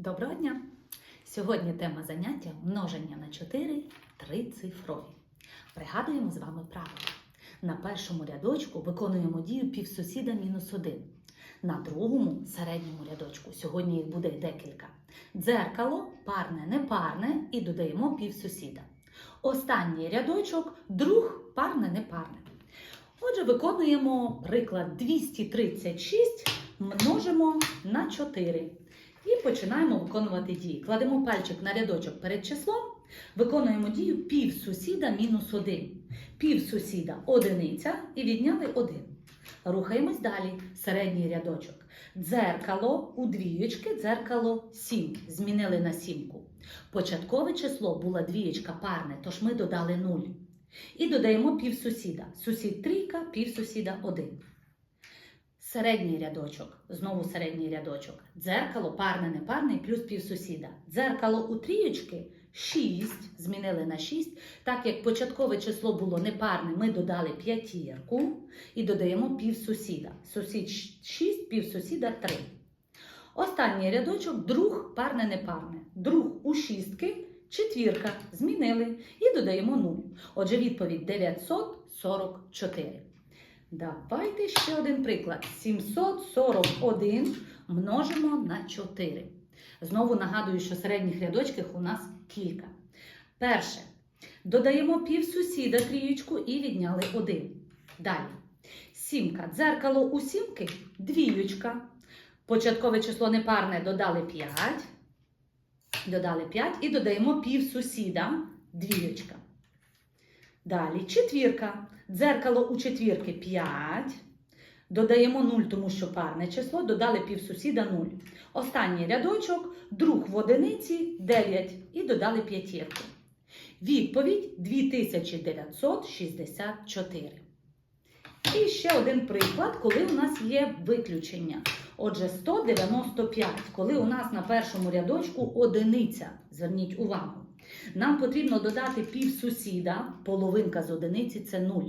Доброго дня! Сьогодні тема заняття множення на 4 трицифрові. Пригадуємо з вами правила. На першому рядочку виконуємо дію півсусіда мінус 1. На другому середньому рядочку сьогодні їх буде декілька. Дзеркало, парне, непарне і додаємо півсусіда. Останній рядочок друг, парне, непарне. Отже, виконуємо приклад 236 множимо на 4. І починаємо виконувати дії. Кладемо пальчик на рядочок перед числом, виконуємо дію пів сусіда мінус 1. Пів сусіда одиниця і відняли 1. Рухаємось далі. Середній рядочок. Дзеркало у двієчки, дзеркало 7. Змінили на сімку. Початкове число була двієчка парне, тож ми додали 0. І додаємо пів сусіда. Сусід трійка, пів сусіда 1. Середній рядочок, знову середній рядочок. Дзеркало, парне, непарне і плюс півсусіда. Дзеркало у трієчки 6, змінили на 6. Так як початкове число було непарне, ми додали п'ятірку і додаємо півсусіда. Сусід 6, півсусіда 3. Останній рядочок друг парне, непарне. Друг у шістки, четвірка. Змінили і додаємо 0. Отже, відповідь 944. Давайте ще один приклад. 741 множимо на 4. Знову нагадую, що середніх рядочків у нас кілька. Перше. Додаємо пів сусіда трієчку і відняли 1. Далі. Сімка. Дзеркало у сімки двіючка. Початкове число непарне додали 5. Додали 5 і додаємо пів сусіда двіючка. Далі четвірка. Дзеркало у четвірки 5. Додаємо 0, тому що парне число, додали півсусіда 0. Останній рядочок, друг в одиниці 9 і додали п'ятірку. Відповідь 2964. І ще один приклад, коли у нас є виключення. Отже, 195, коли у нас на першому рядочку одиниця. Зверніть увагу. Нам потрібно додати пів сусіда, половинка з одиниці це 0.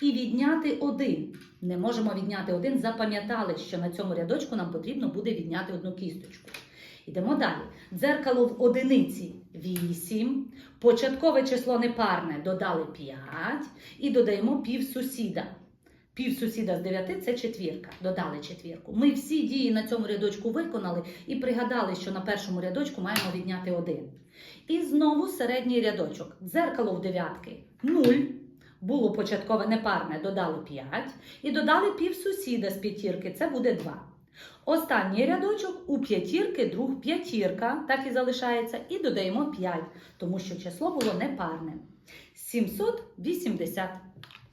І відняти 1. Не можемо відняти 1. Запам'ятали, що на цьому рядочку нам потрібно буде відняти одну кісточку. Йдемо далі. Дзеркало в одиниці 8. Початкове число непарне додали 5. І додаємо пів сусіда. Пів сусіда з 9 це четвірка. Додали четвірку. Ми всі дії на цьому рядочку виконали і пригадали, що на першому рядочку маємо відняти 1. І знову середній рядочок. Дзеркало в дев'ятки 0. Було початкове непарне, додали 5. І додали пів сусіда з п'ятірки, це буде 2. Останній рядочок у п'ятірки, друг п'ятірка, так і залишається, і додаємо 5, тому що число було непарне. 780.